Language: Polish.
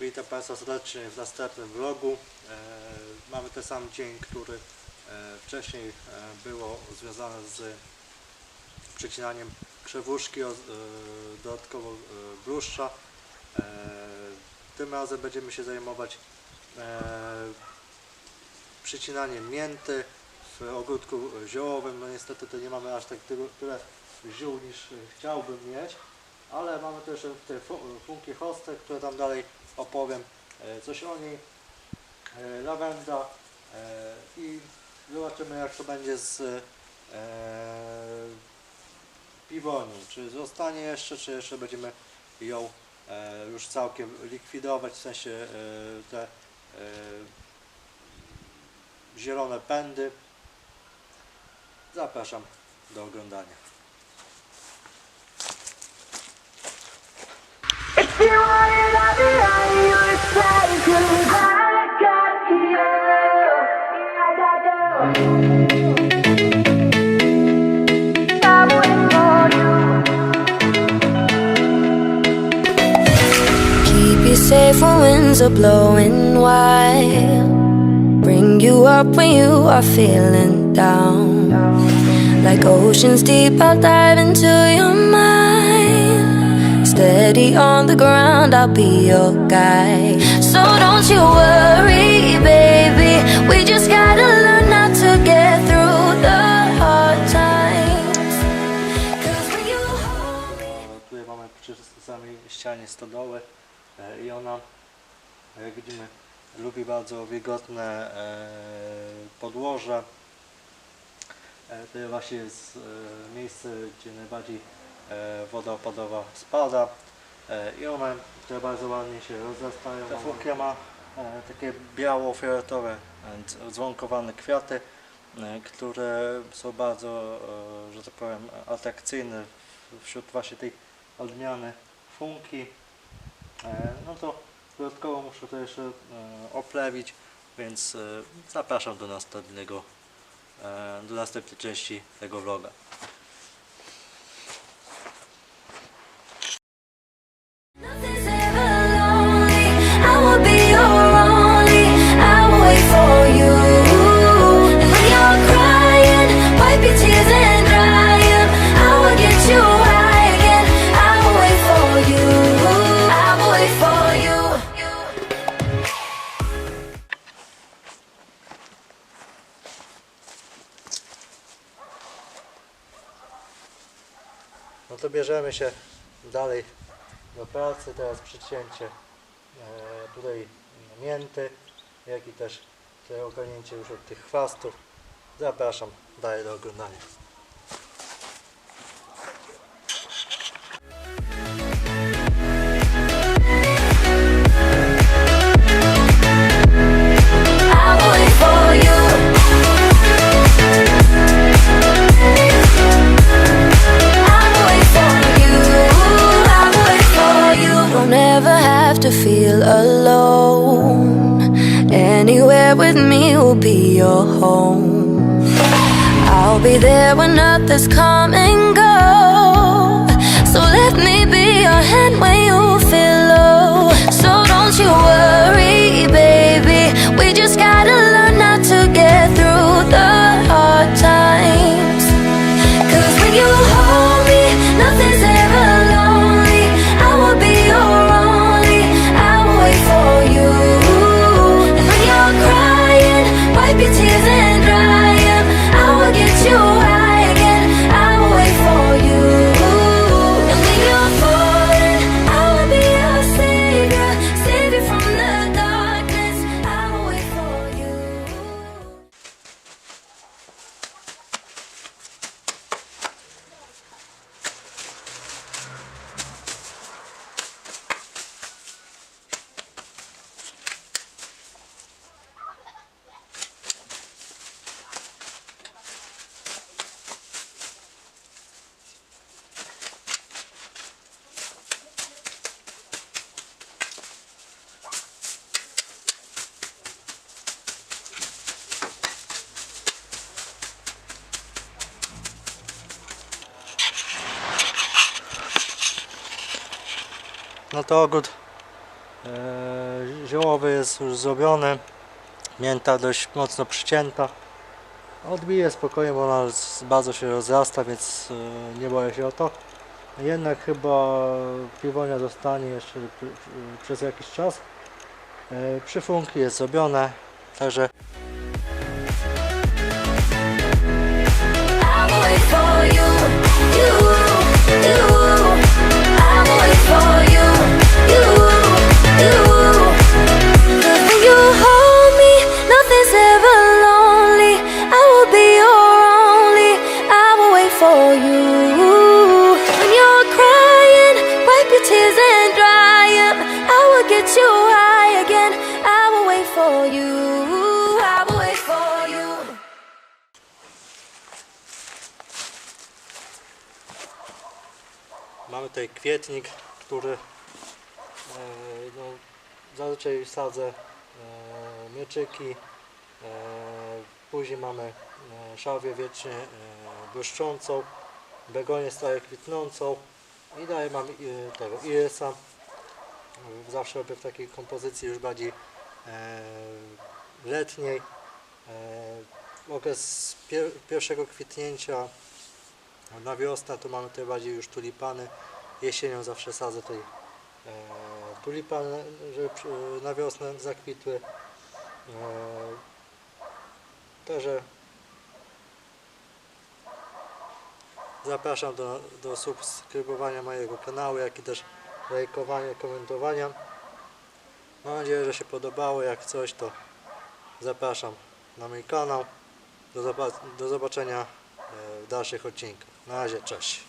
Witam Państwa serdecznie w następnym vlogu. E, mamy ten sam dzień, który e, wcześniej e, było związane z przecinaniem krzewuszki, dodatkowo bluszcza. Tym razem będziemy się zajmować przycinaniem mięty w ogródku ziołowym. No niestety to nie mamy aż tak tyle ziół niż chciałbym mieć, ale mamy też te fu- funkie hosty, które tam dalej opowiem e, coś o niej. E, Lawenda e, i zobaczymy jak to będzie z piwonią. Czy zostanie jeszcze, czy jeszcze będziemy ją już całkiem likwidować, w sensie te zielone pędy. Zapraszam do oglądania. Safe when winds are blowing wild. Bring you up when you are feeling down. Like oceans deep, I'll dive into your mind. Steady on the ground, I'll be your. So don't you worry, baby. We just gotta learn to get through the hard times. Tutaj mamy przy samej ścianie stodoły e, i ona, jak widzimy, lubi bardzo wilgotne e, podłoże. E, To właśnie jest e, miejsce, gdzie najbardziej e, woda opadowa spada e, i one które bardzo ładnie się rozrastają. Ta furka ma e, takie biało-fioletowe, e, dz- dzwonkowane kwiaty, e, które są bardzo, e, że tak powiem, atrakcyjne wśród właśnie tej odmiany funki. E, No to dodatkowo muszę to jeszcze e, oplewić, więc e, zapraszam do następnego, e, do następnej części tego vloga. No to bierzemy się dalej do pracy, teraz przycięcie e, tutaj mięty, jak i też te ogarnięcie już od tych chwastów. Zapraszam dalej do oglądania. Be your home. I'll be there when others come and go. So let me be No to ogród E, Ziołowy jest już zrobiony. Mięta dość mocno przycięta. Odbije spokojnie, bo ona bardzo się rozrasta, więc e, nie boję się o to. Jednak chyba piwonia zostanie jeszcze pr- pr- przez jakiś czas. E, Przyfunki jest zrobione, także I'll wait for you, you, you. Mamy tutaj kwietnik, który e, no, zazwyczaj sadzę e, mieczyki. E, później mamy szałwię wiecznie błyszczącą, begonię stale kwitnącą i dalej mam tego irysa. Zawsze robię w takiej kompozycji już bardziej letniej. Okres pier pierwszego kwitnięcia na wiosnę to mamy tutaj bardziej już tulipany. Jesienią zawsze sadzę tutaj e, tulipany, żeby przy- na wiosnę zakwitły. E, Także zapraszam do, do subskrybowania mojego kanału, jak i też lajkowania, komentowania. Mam nadzieję, że się podobało. Jak coś, to zapraszam na mój kanał. Do, do zobaczenia e, w dalszych odcinkach. Na razie, cześć.